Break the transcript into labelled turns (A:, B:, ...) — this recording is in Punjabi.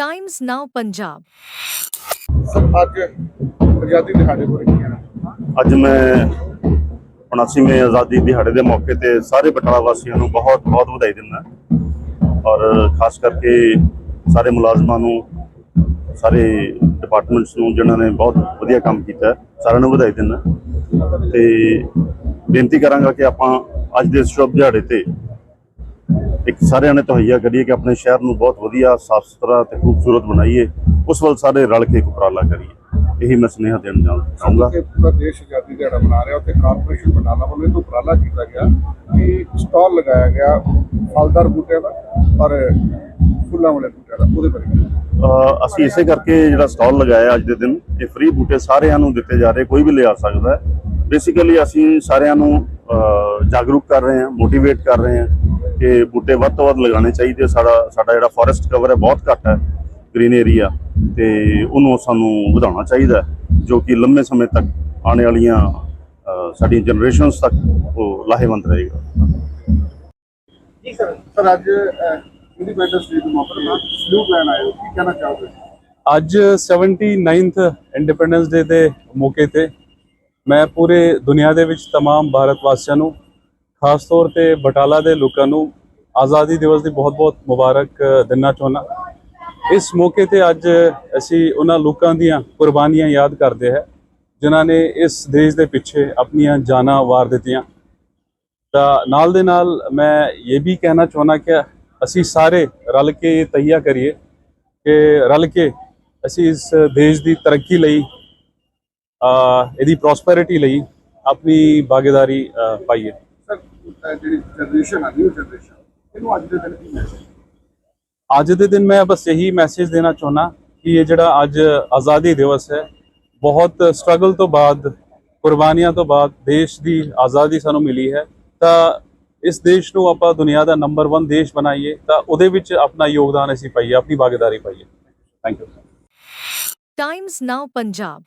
A: ਟਾਈਮਜ਼ ਨਾਓ ਪੰਜਾਬ
B: ਸਰ ਅੱਜ ਆਜ਼ਾਦੀ ਦਿਹਾੜੇ ਕਹਿਣਾ
C: ਅੱਜ ਮੈਂ 79ਵੇਂ ਆਜ਼ਾਦੀ ਦਿਹਾੜੇ ਦੇ ਮੌਕੇ ਤੇ ਸਾਰੇ ਬਟਾਲਾ ਵਾਸੀਆਂ ਨੂੰ ਬਹੁਤ ਬਹੁਤ ਵਧਾਈ ਦਿੰਦਾ ਔਰ ਖਾਸ ਕਰਕੇ ਸਾਰੇ ਮੁਲਾਜ਼ਮਾਂ ਨੂੰ ਸਾਰੇ ਡਿਪਾਰਟਮੈਂਟਸ ਨੂੰ ਜਿਨ੍ਹਾਂ ਨੇ ਬਹੁਤ ਵਧੀਆ ਕੰਮ ਕੀਤਾ ਸਾਰਿਆਂ ਨੂੰ ਵਧਾਈ ਦਿੰਦਾ ਤੇ ਬੇਨਤੀ ਕਰਾਂਗਾ ਕਿ ਆਪਾਂ ਅੱਜ ਦੇ ਇਸ ਸ਼ੁਭ ਦਿਹਾੜੇ ਤੇ ਇੱਕ ਸਾਰਿਆਂ ਨੇ ਤਹਈਆ ਕਰੀਏ ਕਿ ਆਪਣੇ ਸ਼ਹਿਰ ਨੂੰ ਬਹੁਤ ਵਧੀਆ ਸਾਫ਼ ਸੁਥਰਾ ਤੇ ਖੂਬਸੂਰਤ ਬਣਾਈਏ ਉਸ ਵੱਲ ਸਾਰੇ ਰਲ ਕੇ ਇੱਕ ਉਪਰਾਲਾ ਕਰੀਏ। ਇਹੀ ਮੈਂ ਸੁਨੇਹਾ ਦੇਣ ਚਾਹੂੰਗਾ।
B: ਕਿ ਪੂਰਾ ਦੇਸ਼ ਆਜ਼ਾਦੀ ਦਿਹਾੜਾ ਮਨਾ ਰਿਹਾ ਉੱਥੇ ਕਾਰਪੋਰੇਸ਼ਨ ਬਟਾਲਾ ਵੱਲੋਂ ਇਹ ਤੋਂ ਉਪਰਾਲਾ ਕੀਤਾ ਗਿਆ ਕਿ ਸਟਾਲ ਲਗਾਇਆ ਗਿਆ ਫਲਦਾਰ ਬੂਟਿਆਂ ਦਾ ਔਰ ਫੁੱਲਾਂ ਵਾਲੇ ਬੂਟਿਆਂ ਦਾ ਉਹਦੇ ਬਾਰੇ।
C: ਅਸੀਂ ਇਸੇ ਕਰਕੇ ਜਿਹੜਾ ਸਟਾਲ ਲਗਾਇਆ ਅੱਜ ਦੇ ਦਿਨ ਇਹ ਫ੍ਰੀ ਬੂਟੇ ਸਾਰਿਆਂ ਨੂੰ ਦਿੱਤੇ ਜਾ ਰਹੇ ਕੋਈ ਵੀ ਲਿਆ ਸਕਦਾ ਹੈ। ਬੇਸਿਕਲੀ ਅਸੀਂ ਸਾਰਿਆਂ ਨੂੰ ਜਾਗਰੂਕ ਕਰ ਰਹੇ ਹਾਂ ਮੋਟੀਵੇਟ ਕਰ ਰਹੇ ਹਾਂ। ਕਿ ਬੂਟੇ ਵੱਧ ਤੋਂ ਵੱਧ ਲਗਾਉਣੇ ਚਾਹੀਦੇ ਸਾਡਾ ਸਾਡਾ ਜਿਹੜਾ ਫੋਰੈਸਟ ਕਵਰ ਹੈ ਬਹੁਤ ਘੱਟ ਹੈ ਗ੍ਰੀਨ ਏਰੀਆ ਤੇ ਉਹਨੂੰ ਸਾਨੂੰ ਵਧਾਉਣਾ ਚਾਹੀਦਾ ਹੈ, ਜੋ ਕਿ ਲੰਮੇ ਸਮੇਂ ਤੱਕ ਆਉਣ ਵਾਲੀਆਂ ਅਹ, ਸਾਡੀਆਂ ਜਨਰੇਸ਼ਨਸ ਤੱਕ ਉਹ ਲਾਹੇਵੰਦ ਰਹੇਗਾ
B: ਜੀ ਸਰ ਸਰ ਅੱਜ ਇੰਡੀਪੈਂਡੈਂਸ ਡੇ ਦੇ ਮੌਕੇ ਤੇ ਸਲੂਟ ਲੈਣ ਆਏ ਹੋ ਕੀ ਕਹਿਣਾ ਚਾਹੋਗੇ
D: ਅੱਜ 79th ਇੰਡੀਪੈਂਡੈਂਸ ਡੇ ਦੇ ਮੌਕੇ ਤੇ ਮੈਂ ਪੂਰੇ ਦੁਨੀਆ ਦੇ ਵਿੱਚ तमाम ਭਾਰਤ ਵਾਸੀਆਂ ਨੂੰ ਖਾਸ ਤੌਰ ਤੇ ਬਟਾਲਾ ਦੇ ਲੋਕਾਂ ਨੂੰ ਆਜ਼ਾਦੀ ਦਿਵਸ ਦੀ ਬਹੁਤ-ਬਹੁਤ ਮੁਬਾਰਕ ਦੇਣਾ ਚਾਹੁੰਦਾ ਇਸ ਮੌਕੇ ਤੇ ਅੱਜ ਅਸੀਂ ਉਹਨਾਂ ਲੋਕਾਂ ਦੀਆਂ ਕੁਰਬਾਨੀਆਂ ਯਾਦ ਕਰਦੇ ਹਾਂ, ਜਿਨ੍ਹਾਂ ਨੇ ਇਸ ਦੇਸ਼ ਦੇ ਪਿੱਛੇ ਆਪਣੀਆਂ ਜਾਨਾਂ ਵਾਰ ਦਿੱਤੀਆਂ। ਤਾਂ ਨਾਲ ਦੇ ਨਾਲ ਮੈਂ ਇਹ ਵੀ ਕਹਿਣਾ ਚਾਹੁੰਦਾ ਕਿ ਅਸੀਂ ਸਾਰੇ ਰਲ ਕੇ ਇਹ ਤਹੀਆ ਕਰੀਏ ਕਿ ਰਲ ਕੇ ਅਸੀਂ ਇਸ ਦੇਸ਼ ਦੀ ਤਰੱਕੀ ਲਈ ਇਹਦੀ ਪ੍ਰੋਸਪੈਰਿਟੀ ਲਈ ਆਪਣੀ ਭਾਗੀਦਾਰੀ ਪਾਈਏ।
B: ਜਿਹੜੀ ਜਨਰੇਸ਼ਨ ਆ ਨਿਊ ਜਨਰੇਸ਼ਨ ਇਹਨੂੰ ਅੱਜ ਦੇ ਦਿਨ ਕੀ ਮੈਸੇਜ
D: ਅੱਜ ਦੇ ਦਿਨ ਮੈਂ ਬਸ ਇਹੀ ਮੈਸੇਜ ਦੇਣਾ ਚਾਹੁੰਦਾ ਕਿ ਇਹ ਜਿਹੜਾ ਅੱਜ ਆਜ਼ਾਦੀ ਦਿਵਸ ਹੈ ਬਹੁਤ ਸਟਰਗਲ ਤੋਂ ਬਾਅਦ ਕੁਰਬਾਨੀਆਂ ਤੋਂ ਬਾਅਦ ਦੇਸ਼ ਦੀ ਆਜ਼ਾਦੀ ਸਾਨੂੰ ਮਿਲੀ ਹੈ। ਤਾਂ ਇਸ ਦੇਸ਼ ਨੂੰ ਆਪਾਂ ਦੁਨੀਆ ਦਾ ਨੰਬਰ 1 ਦੇਸ਼ ਬਣਾਈਏ ਤਾਂ ਉਹਦੇ ਵਿੱਚ ਆਪਣਾ ਯੋਗਦਾਨ ਅਸੀਂ ਪਾਈਏ ਆਪਣੀ ਭਾਗੀਦਾਰੀ ਪਾਈਏ। Thank you
A: Times Now Punjab